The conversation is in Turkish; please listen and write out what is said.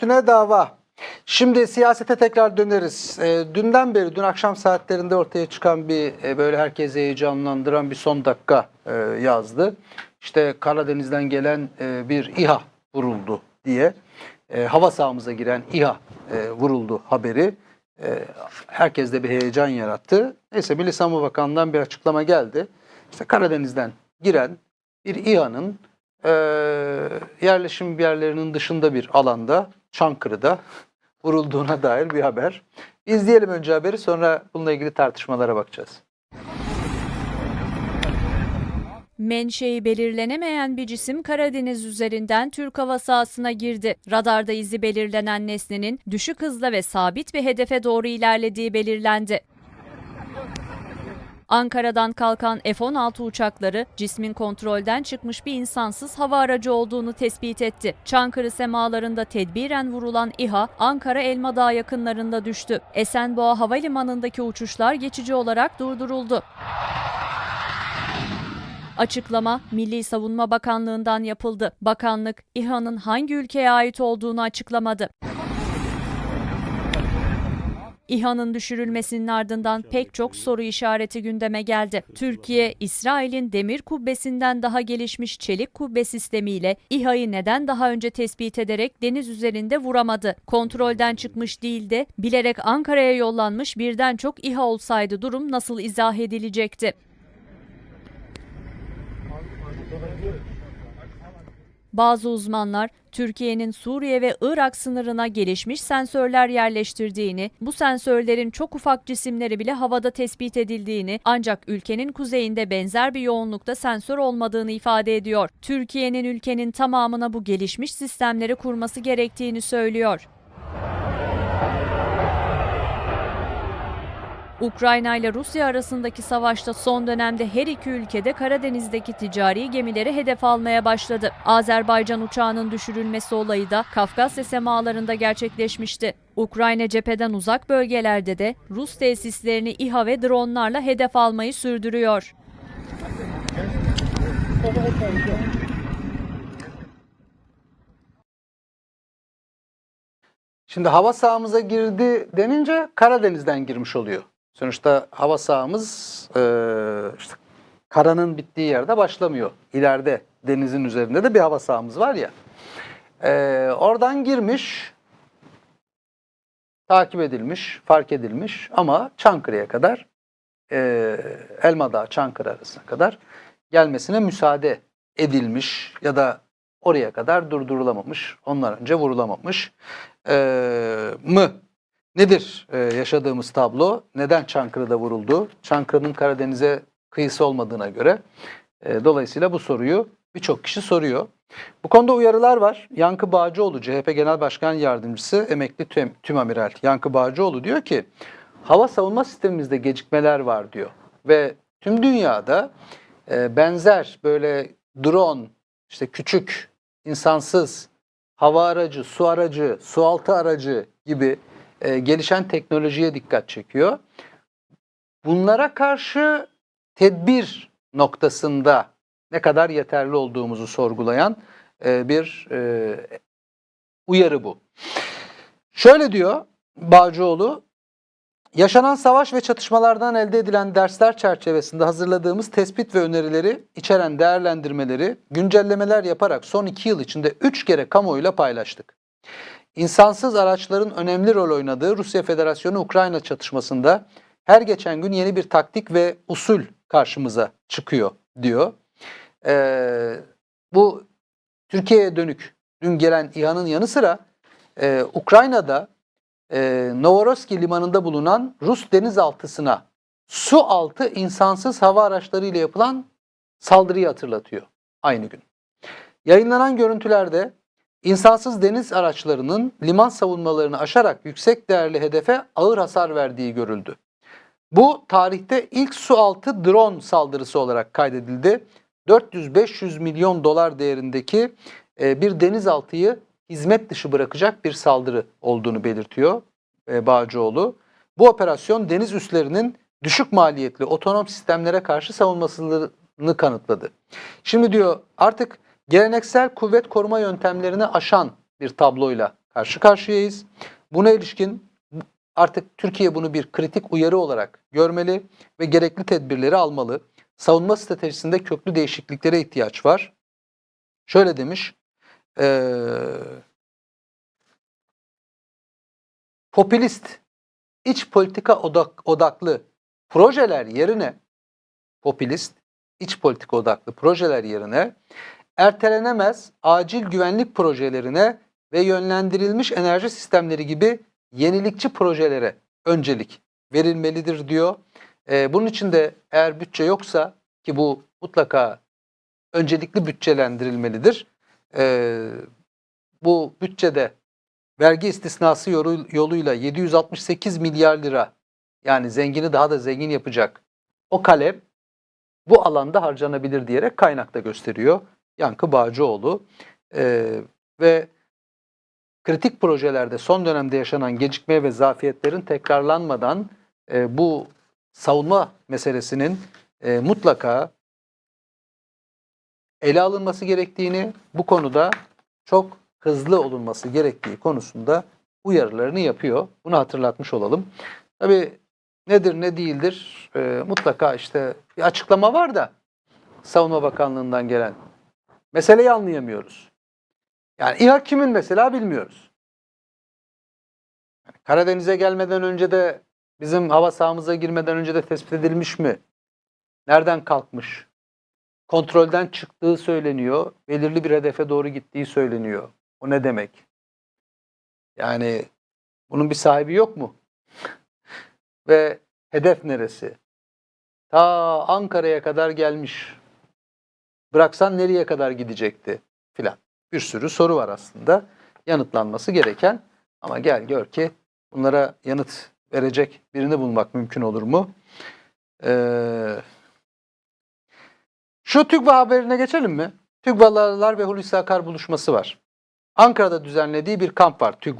üstüne dava. Şimdi siyasete tekrar döneriz. E, dünden beri, dün akşam saatlerinde ortaya çıkan bir e, böyle herkesi heyecanlandıran bir son dakika e, yazdı. İşte Karadeniz'den gelen e, bir İHA vuruldu diye. E, hava sahamıza giren İHA e, vuruldu haberi. E, herkeste bir heyecan yarattı. Neyse Milli Savunma Bakanlığı'ndan bir açıklama geldi. İşte Karadeniz'den giren bir İHA'nın e, yerleşim yerlerinin dışında bir alanda, Çankırı'da vurulduğuna dair bir haber. İzleyelim önce haberi sonra bununla ilgili tartışmalara bakacağız. Menşei belirlenemeyen bir cisim Karadeniz üzerinden Türk hava sahasına girdi. Radarda izi belirlenen nesnenin düşük hızla ve sabit bir hedefe doğru ilerlediği belirlendi. Ankara'dan kalkan F-16 uçakları cismin kontrolden çıkmış bir insansız hava aracı olduğunu tespit etti. Çankırı semalarında tedbiren vurulan İHA, Ankara Elmadağ yakınlarında düştü. Esenboğa Havalimanı'ndaki uçuşlar geçici olarak durduruldu. Açıklama Milli Savunma Bakanlığı'ndan yapıldı. Bakanlık İHA'nın hangi ülkeye ait olduğunu açıklamadı. İHA'nın düşürülmesinin ardından pek çok soru işareti gündeme geldi. Türkiye, İsrail'in demir kubbesinden daha gelişmiş çelik kubbe sistemiyle İHA'yı neden daha önce tespit ederek deniz üzerinde vuramadı? Kontrolden çıkmış değil de bilerek Ankara'ya yollanmış birden çok İHA olsaydı durum nasıl izah edilecekti? Bazı uzmanlar Türkiye'nin Suriye ve Irak sınırına gelişmiş sensörler yerleştirdiğini, bu sensörlerin çok ufak cisimleri bile havada tespit edildiğini ancak ülkenin kuzeyinde benzer bir yoğunlukta sensör olmadığını ifade ediyor. Türkiye'nin ülkenin tamamına bu gelişmiş sistemleri kurması gerektiğini söylüyor. Ukrayna ile Rusya arasındaki savaşta son dönemde her iki ülkede Karadeniz'deki ticari gemileri hedef almaya başladı. Azerbaycan uçağının düşürülmesi olayı da Kafkasya semalarında gerçekleşmişti. Ukrayna cepheden uzak bölgelerde de Rus tesislerini İHA ve dronlarla hedef almayı sürdürüyor. Şimdi hava sahamıza girdi denince Karadeniz'den girmiş oluyor. Sonuçta hava sahamız e, işte karanın bittiği yerde başlamıyor. İleride denizin üzerinde de bir hava sahamız var ya. E, oradan girmiş, takip edilmiş, fark edilmiş ama Çankırı'ya kadar e, Elmadağ Çankırı arasına kadar gelmesine müsaade edilmiş ya da oraya kadar durdurulamamış, ondan önce vurulamamış e, mı? Nedir e, yaşadığımız tablo? Neden Çankırı'da vuruldu? Çankırı'nın Karadeniz'e kıyısı olmadığına göre. E, dolayısıyla bu soruyu birçok kişi soruyor. Bu konuda uyarılar var. Yankı Bağcıoğlu, CHP Genel Başkan Yardımcısı, emekli tüm, tüm amiral Yankı Bağcıoğlu diyor ki, hava savunma sistemimizde gecikmeler var diyor. Ve tüm dünyada e, benzer böyle drone, işte küçük, insansız, hava aracı, su aracı, su altı aracı gibi e, gelişen teknolojiye dikkat çekiyor. Bunlara karşı tedbir noktasında ne kadar yeterli olduğumuzu sorgulayan e, bir e, uyarı bu. Şöyle diyor Bağcıoğlu, Yaşanan savaş ve çatışmalardan elde edilen dersler çerçevesinde hazırladığımız tespit ve önerileri içeren değerlendirmeleri güncellemeler yaparak son iki yıl içinde üç kere kamuoyuyla paylaştık. İnsansız araçların önemli rol oynadığı Rusya Federasyonu-Ukrayna çatışmasında her geçen gün yeni bir taktik ve usul karşımıza çıkıyor diyor. Ee, bu Türkiye'ye dönük dün gelen İHA'nın yanı sıra e, Ukrayna'da e, Novorossiysk limanında bulunan Rus denizaltısına su altı insansız hava araçları ile yapılan saldırıyı hatırlatıyor aynı gün. Yayınlanan görüntülerde insansız deniz araçlarının liman savunmalarını aşarak yüksek değerli hedefe ağır hasar verdiği görüldü. Bu tarihte ilk su altı drone saldırısı olarak kaydedildi. 400-500 milyon dolar değerindeki e, bir denizaltıyı hizmet dışı bırakacak bir saldırı olduğunu belirtiyor e, Bağcıoğlu. Bu operasyon deniz üslerinin düşük maliyetli otonom sistemlere karşı savunmasını kanıtladı. Şimdi diyor artık geleneksel kuvvet koruma yöntemlerini aşan bir tabloyla karşı karşıyayız. Buna ilişkin artık Türkiye bunu bir kritik uyarı olarak görmeli ve gerekli tedbirleri almalı. Savunma stratejisinde köklü değişikliklere ihtiyaç var. Şöyle demiş, eee, popülist, iç politika odak, odaklı projeler yerine, popülist, iç politika odaklı projeler yerine ertelenemez acil güvenlik projelerine ve yönlendirilmiş enerji sistemleri gibi yenilikçi projelere öncelik verilmelidir diyor. Ee, bunun için de eğer bütçe yoksa ki bu mutlaka öncelikli bütçelendirilmelidir. Ee, bu bütçede vergi istisnası yolu- yoluyla 768 milyar lira yani zengini daha da zengin yapacak o kalem bu alanda harcanabilir diyerek kaynakta gösteriyor Yankı Bağcıoğlu. Ee, ve kritik projelerde son dönemde yaşanan gecikme ve zafiyetlerin tekrarlanmadan e, bu savunma meselesinin e, mutlaka ele alınması gerektiğini, bu konuda çok hızlı olunması gerektiği konusunda uyarılarını yapıyor. Bunu hatırlatmış olalım. Tabii nedir ne değildir e, mutlaka işte bir açıklama var da Savunma Bakanlığı'ndan gelen. Meseleyi anlayamıyoruz. Yani İHA kimin mesela bilmiyoruz. Yani Karadeniz'e gelmeden önce de bizim hava sahamıza girmeden önce de tespit edilmiş mi? Nereden kalkmış? Kontrolden çıktığı söyleniyor. Belirli bir hedefe doğru gittiği söyleniyor. O ne demek? Yani bunun bir sahibi yok mu? Ve hedef neresi? Ta Ankara'ya kadar gelmiş. Bıraksan nereye kadar gidecekti? Filan. Bir sürü soru var aslında. Yanıtlanması gereken. Ama gel gör ki bunlara yanıt verecek birini bulmak mümkün olur mu? Ee, şu TÜGVA haberine geçelim mi? TÜGVA'lılar ve Hulusi Akar buluşması var. Ankara'da düzenlediği bir kamp var TÜGVA